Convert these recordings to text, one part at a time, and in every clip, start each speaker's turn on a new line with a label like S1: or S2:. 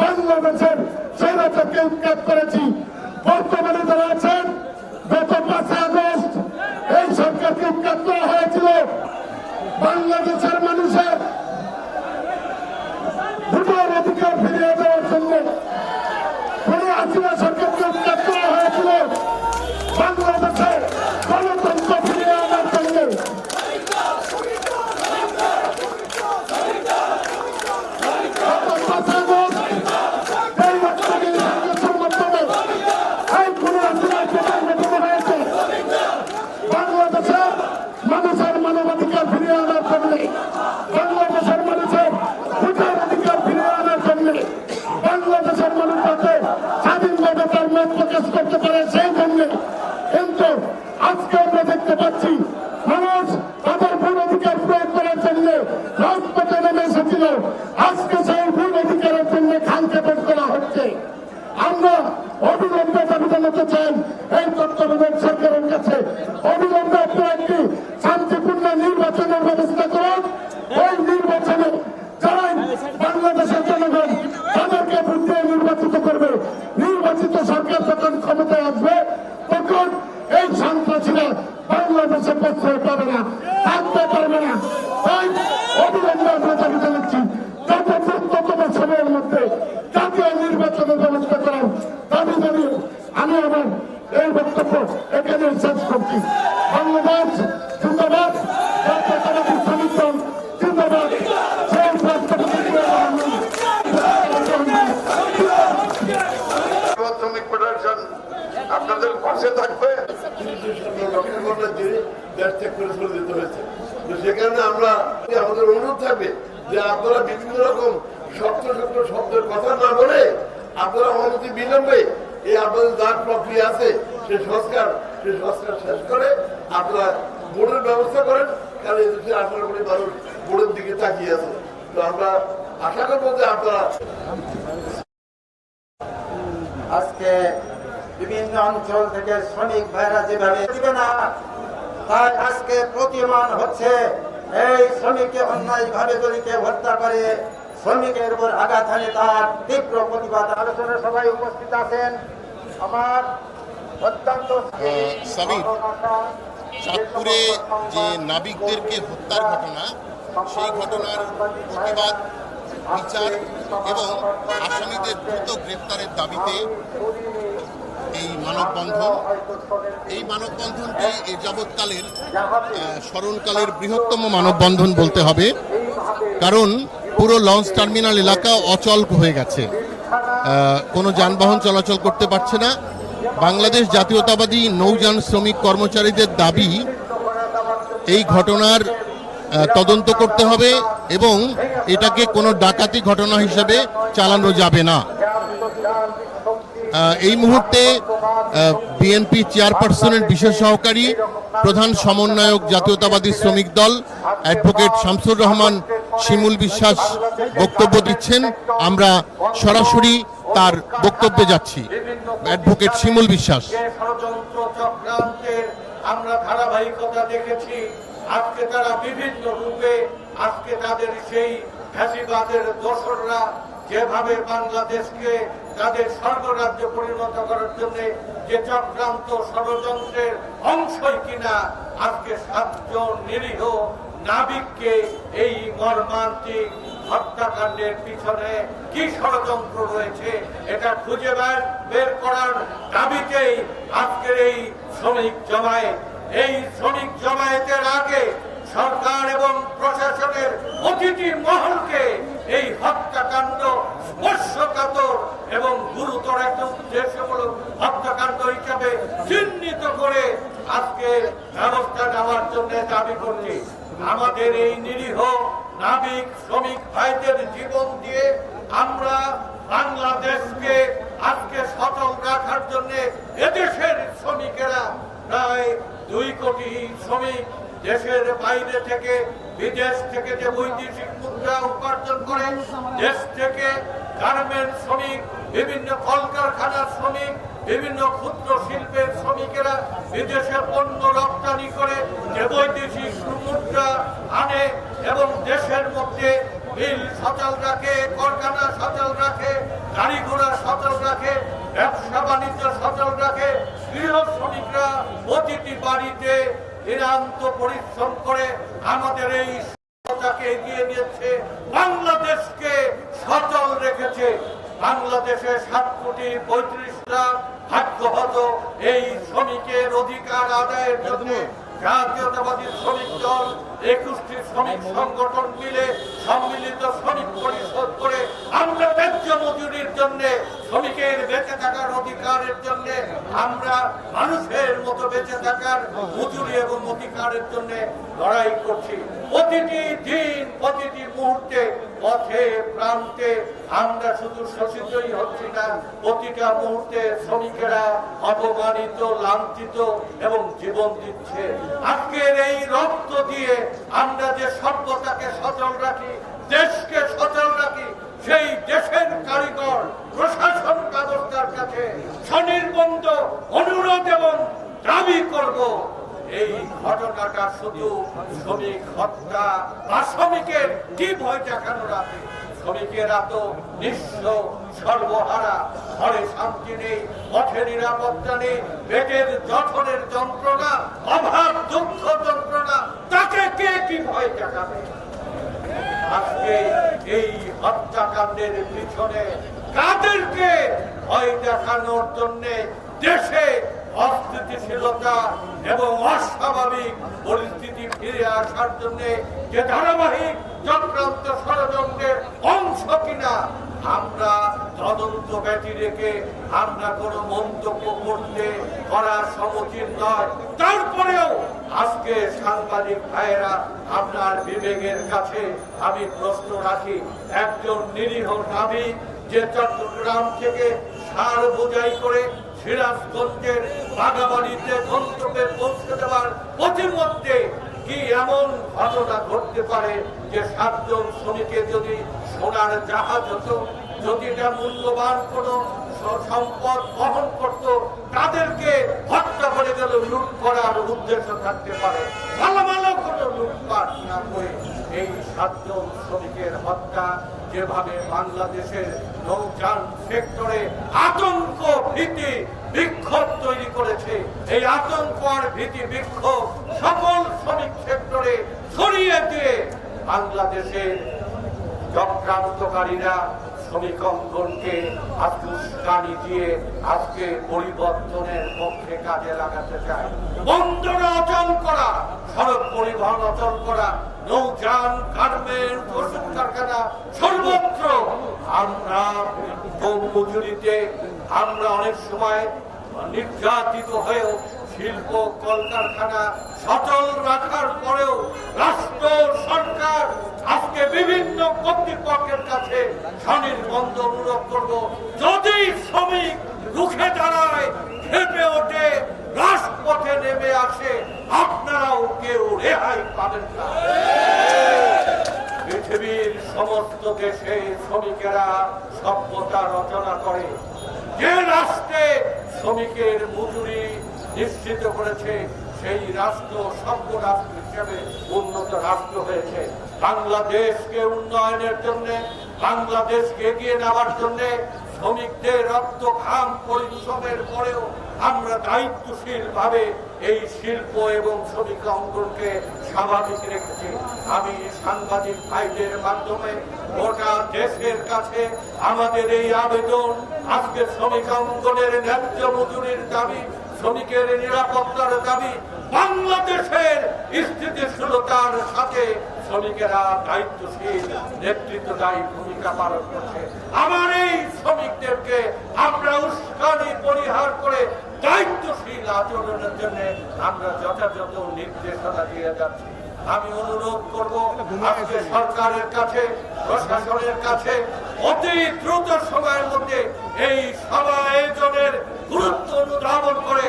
S1: বাংলাদেশের সেনাটাকে উৎখাত করেছি। বর্তমানে যারা আছেন, গত পাঁচই আগস্ট এই সরকারকে উৎখাত করা হয়েছিল। বাংলাদেশের মানুষের ফিরিয়ে দেওয়ার জন্য আমি আমার এই বক্তব্য এখানে শেষ করছি। বাংলাদেশ জিন্দাবাদ। জাতীয় শ্রমিক দল জিন্দাবাদ। সেই রাষ্ট্রপতি
S2: শ্রমিক ফেডারেশন আপনাদের পাশে থাকবে।
S3: দেশ ত্যাগ করে চলে যেতে হয়েছে তো সেখানে আমরা আমাদের অনুরোধ থাকবে যে আপনারা বিভিন্ন রকম শক্ত শক্ত শব্দের কথা না বলে আপনারা অনুমতি বিলম্বে এই আপনাদের যার প্রক্রিয়া আছে, সে সংস্কার সে সংস্কার শেষ করে, আপনারা বোর্ডের ব্যবস্থা করেন, কারণ এদেশে আঠারো কোটি মানুষ বোর্ডের দিকে তাকিয়ে আছে। তো আমরা আশা করব যে আপনারা
S4: আজকে বিভিন্ন অঞ্চল থেকে শ্রমিক ভাইরা যেভাবে দিবে না, তাই আজকে প্রতিমান হচ্ছে, এই শ্রমিককে অন্যায় ভাবে দলিকে হত্যা করে শ্রমিকের উপর আঘাত হানে তার তীব্র প্রতিবাদ। আলোচনা সবাই উপস্থিত আছেন আমার অত্যন্ত
S5: চাঁদপুরে যে নাবিকদেরকে হত্যার ঘটনা, সেই ঘটনার প্রতিবাদ, বিচার এবং আসামিদের দ্রুত গ্রেপ্তারের দাবিতে এই মানববন্ধন, এই মানববন্ধনটি এ যাবৎকালের স্মরণকালের বৃহত্তম মানববন্ধন বলতে হবে। কারণ পুরো লঞ্চ টার্মিনাল এলাকা অচল হয়ে গেছে। কোনো যানবাহন চলাচল করতে পারছে না। বাংলাদেশ জাতীয়তাবাদী নৌযান শ্রমিক কর্মচারীদের দাবি, এই ঘটনার তদন্ত করতে হবে এবং এটাকে কোনো ডাকাতি ঘটনা হিসেবে চালানো যাবে না। এই মুহূর্তে বিএনপি চেয়ারপারসনের বিশেষ সহকারী প্রধান সমন্বয়ক জাতীয়তাবাদী শ্রমিক দল অ্যাডভোকেট শামসুর রহমান শিমুল বিশ্বাস বক্তব্য দিচ্ছেন। আমরা সরাসরি তার বক্তব্যে যাচ্ছি। অ্যাডভোকেট শিমুল বিশ্বাস।
S6: আমরা ধারাবাহিকতা দেখেছি, আজকে তারা বিভিন্ন রূপে, আজকে তাদের সেই ফ্যাসিবাদের দোসররা যেভাবে বাংলাদেশকে তাদের স্বর্গরাজ্য পরিণত করার জন্য যে চক্রান্ত ষড়যন্ত্রের অংশই কিনা, আজকে সাতজন নিরীহ নাবিককে এই মর্মান্তিক হত্যাকাণ্ডের পিছনে কি ষড়যন্ত্র রয়েছে, এটা খুঁজে বের করার দাবিতেই আজকের এই শ্রমিক জমায়েত। এই শ্রমিক জমায়েতের আগে সরকার এবং প্রশাসনের প্রতিটি মহলকে এই হত্যাকাণ্ড স্পর্শকাতর এবং গুরুতর একটা উদ্দেশ্যমূলক হত্যাকাণ্ড হিসাবে চিহ্নিত করে আজকে ব্যবস্থা নেওয়ার জন্য দাবি করছি। আমাদের এই নিরীহ নাবিক শ্রমিক ভাইদের জীবন দিয়ে আমরা বাংলাদেশকে আজকে সচল রাখার জন্য এদেশের শ্রমিকেরা প্রায় দুই কোটি শ্রমিক দেশের বাইরে থেকে, বিদেশ থেকে যে বৈদেশিক মুদ্রা উপার্জন করে, দেশ থেকে গার্মেন্ট শ্রমিক, বিভিন্ন কলকারখানার শ্রমিক বিভিন্ন ক্ষুদ্র শিল্পের শ্রমিকেরা বিদেশে পণ্য রপ্তানি করে যে বৈদেশিক মুদ্রা আনে এবং দেশের মধ্যে মিল সচল রাখে কারখানা সচল রাখে গাড়ি ঘোড়া সচল রাখে, ব্যবসা বাণিজ্য সচল রাখে, গৃহ শ্রমিকরা প্রতিটি বাড়িতে নিরান্ত পরিশ্রম করে আমাদের এই সভ্যতাকে এগিয়ে নিয়েছে বাংলাদেশকে। বাংলাদেশে সাত কোটি পঁয়ত্রিশ লাখ ভাগ্যহত এই শ্রমিকের অধিকার আদায়ের জন্য জাতীয়তাবাদী শ্রমিক দল একুশটি শ্রমিক সংগঠন মিলে সম্মিলিত শ্রমিক পরিষদ করে আমরা ন্যায্য মজুরির জন্য শ্রমিকের বেঁচে থাকার অধিকারের জন্য আমরা মানুষের মতো বেঁচে থাকার মজুরি এবং অধিকারের জন্য লড়াই করছি। প্রতিটি দিন, প্রতিটি মুহূর্তে, পথে, প্রান্তে আমরা শুধু শোষিতই হচ্ছি না, প্রতিটা মুহূর্তে শ্রমিকেরা অপমানিত, লাঞ্ছিত এবং জীবন দিচ্ছে। আজকের এই রক্ত দিয়ে আমরা যে সভ্যতাকে সচল রাখি, দেশকে সচল রাখি, সেই দেশের কারিগর, প্রশাসন স্বনির্বন্ধ অনুরোধ এবং দাবি করব, এই ঘটনাটা শুধু শ্রমিক হত্যা বা শ্রমিকের কি ভয় দেখানো রাখে শ্রমিকেরা তো নিঃস্ব সর্বহারা, ঘরে শান্তি নেই, পথে নিরাপত্তা নেই পেটের জঠনের যন্ত্রণা, অভাব, দুঃখ যন্ত্রণা, তাকে কে কি ভয় দেখাবে? আজকে এই হত্যাকাণ্ডের পিছনে কাদেরকে ভয় দেখানোর জন্য দেশে অস্থিতিশীলতা এবং অস্বাভাবিক পরিস্থিতি ফিরে আসার জন্য যে ধারাবাহিক চক্রান্ত ষড়যন্ত্রের অংশ কিনা, আমরা তদন্ত ব্যতি রেখে আমরা কোনো মন্তব্য করতে করা সমুচিত নয়। তারপরেও আজকে সাংবাদিক ভাইয়েরা আপনার বিবেকের কাছে আমি প্রশ্ন রাখি। একজন নিরীহ নাবিক যে চট্টগ্রাম থেকে সার বোঝাই করে সিরাজগঞ্জের বাগাবাড়িতে গন্তব্যে পৌঁছে দেওয়ার পথিমধ্যে কি এমন ঘটনা ঘটতে পারে যে সাতজন শ্রমিকের যদি সোনার জাহাজ হতো, যদি এটা মূল্যবান কোনো সম্পদ বহন করত, তাদেরকে হত্যা করে গেল লুট করার উদ্দেশ্য থাকতে পারে, ভালো ভালো কোনো লুটপাট না করে এই সাতজন শ্রমিকের হত্যা যেভাবে বাংলাদেশের নৌযান সেক্টরে আতঙ্ক ভীতি বিক্ষোভ তৈরি করেছে, এই আতঙ্ক আর ভীতি বিক্ষোভ সকল শ্রমিক সেক্টরে ছড়িয়ে দিয়ে বাংলাদেশের চক্রান্তকারীরা শ্রমিক অঙ্গনকে আজকে দিয়ে আজকে পরিবর্তনের পক্ষে কাজে লাগাতে চায়। বন্দর করা সড়ক পরিবহন অচল করা, নৌযান গার্মেন্ট ওষুধ কারখানা, সর্বত্র আমরা মজুরিতে আমরা অনেক সময় নির্যাতিত হয়েও শিল্প, কলকারখানা সচল রাখার পরেও রাষ্ট্র, সরকার আজকে বিভিন্ন কর্তৃপক্ষের কাছে স্বনির্বন্ধ অনুরোধ করব। যদি শ্রমিক রুখে দাঁড়ায়, খেপে ওঠে, রাজপথে নেমে আসে, আপনারাও কেউ রেহাই পাবেন না। পৃথিবীর সমস্ত দেশে শ্রমিকেরা সভ্যতা রচনা করে। যে রাষ্ট্রে শ্রমিকের মজুরি নিশ্চিত করেছে সেই রাষ্ট্র সভ্য রাষ্ট্র হিসেবে উন্নত রাষ্ট্র হয়েছে। বাংলাদেশকে উন্নয়নের জন্য, বাংলাদেশকে এগিয়ে নেওয়ার জন্য শ্রমিকদের রক্ত ঘাম পরিশ্রমের পরেও আমরা দায়িত্বশীল ভাবে এই শিল্প এবং শ্রমিক অঙ্গনকে স্বাভাবিক রেখেছি। আমি সাংবাদিক ভাইদের মাধ্যমে গোটা দেশের কাছে আমাদের এই আবেদন, আজকে শ্রমিক অঙ্গনের ন্যায্য মজুরির দাবি শ্রমিকের নিরাপত্তার দাবি বাংলাদেশের স্থিতিশীলতার সাথে শ্রমিকেরা দায়িত্বশীল, নেতৃত্বদায়ী ভূমিকা পালন করছে। আমার এই শ্রমিকদেরকে আমরা উস্কানি, পরিহার করে দায়িত্বশীল আচরণের জন্য আমরা যথাযথ নির্দেশনা দিয়ে যাচ্ছি। আমি অনুরোধ করব, আজকে সরকারের কাছে, প্রশাসনের কাছে অতি দ্রুত সময়ের মধ্যে এই সভা আয়োজনের গুরুত্ব অনুধাবন করে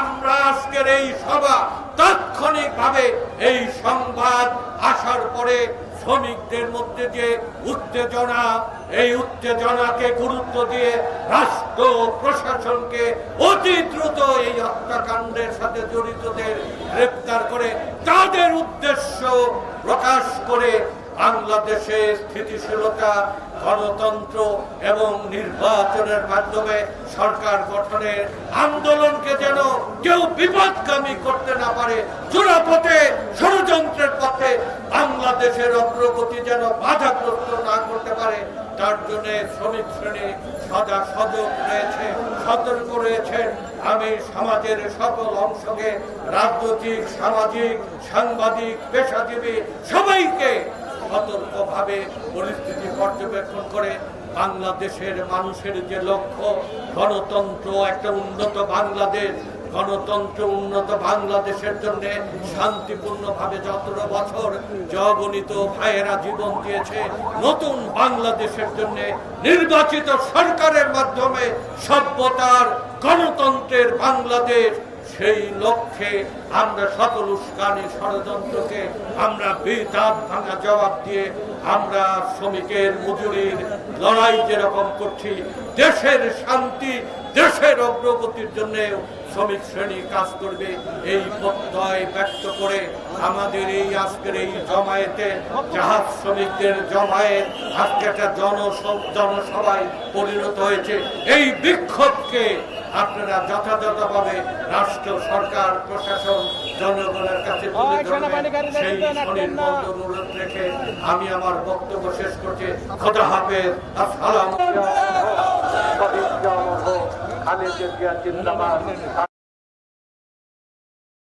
S6: আমরা আজকের এই সভা তাৎক্ষণিক ভাবে এই সংবাদ আসার পরে শ্রমিকদের মধ্যে যে উত্তেজনা, এই উত্তেজনাকে গুরুত্ব দিয়ে রাষ্ট্র প্রশাসনকে অতি দ্রুত এই হত্যাকাণ্ডের সাথে জড়িতদের গ্রেপ্তার করে তাদের উদ্দেশ্য প্রকাশ করে বাংলাদেশে স্থিতিশীলতা গণতন্ত্র এবং নির্বাচনের মাধ্যমে সরকার গঠনের আন্দোলনকে যেন কেউ বিপদগামী করতে না পারে চূড়াপথে ষড়যন্ত্রের পথে বাংলাদেশের অগ্রগতি যেন বাধাগ্রস্ত না করতে পারে, তার জন্য শ্রমিক শ্রেণি সদা সজাগ রয়েছে, সতর্ক রয়েছেন। আমি সমাজের সকল অংশকে রাজনৈতিক, সামাজিক, সাংবাদিক, পেশাজীবী সবাইকে সতর্কভাবে পরিস্থিতি পর্যবেক্ষণ করে বাংলাদেশের মানুষের যে লক্ষ্য, গণতন্ত্র, একটা উন্নত বাংলাদেশ, গণতন্ত্র উন্নত বাংলাদেশের জন্য শান্তিপূর্ণভাবে যতটা বছর জগণিত ভাইয়েরা জীবন দিয়েছে, নতুন বাংলাদেশের জন্য নির্বাচিত সরকারের মাধ্যমে সভ্যতার, গণতন্ত্রের বাংলাদেশ সেই লক্ষ্যে আমরা সকল উস্কানি ষড়যন্ত্রকে, আমরা বেদাত ভাঙা জবাব দিয়ে আমরা শ্রমিকের মজুরির লড়াই যেরকম করছি, দেশের শান্তি, দেশের অগ্রগতির জন্য শ্রমিক শ্রেণি কাজ করবে, এই প্রত্যয় ব্যক্ত করে আমাদের এই আজকের এই জমায়েতে জাহাজ শ্রমিকদের জমায়েত, আজকে একটা জনস- জনসভায় পরিণত হয়েছে। এই বিক্ষোভকে আপনারা যথাযথভাবে রাষ্ট্র সরকার প্রশাসন জনগণের কাছে তুলে ধরবেন। সেই স্বনির্বন্ধ অনুরোধ রেখে আমি আমার বক্তব্য শেষ করছি। খোদা হাফেজ। আসসালাম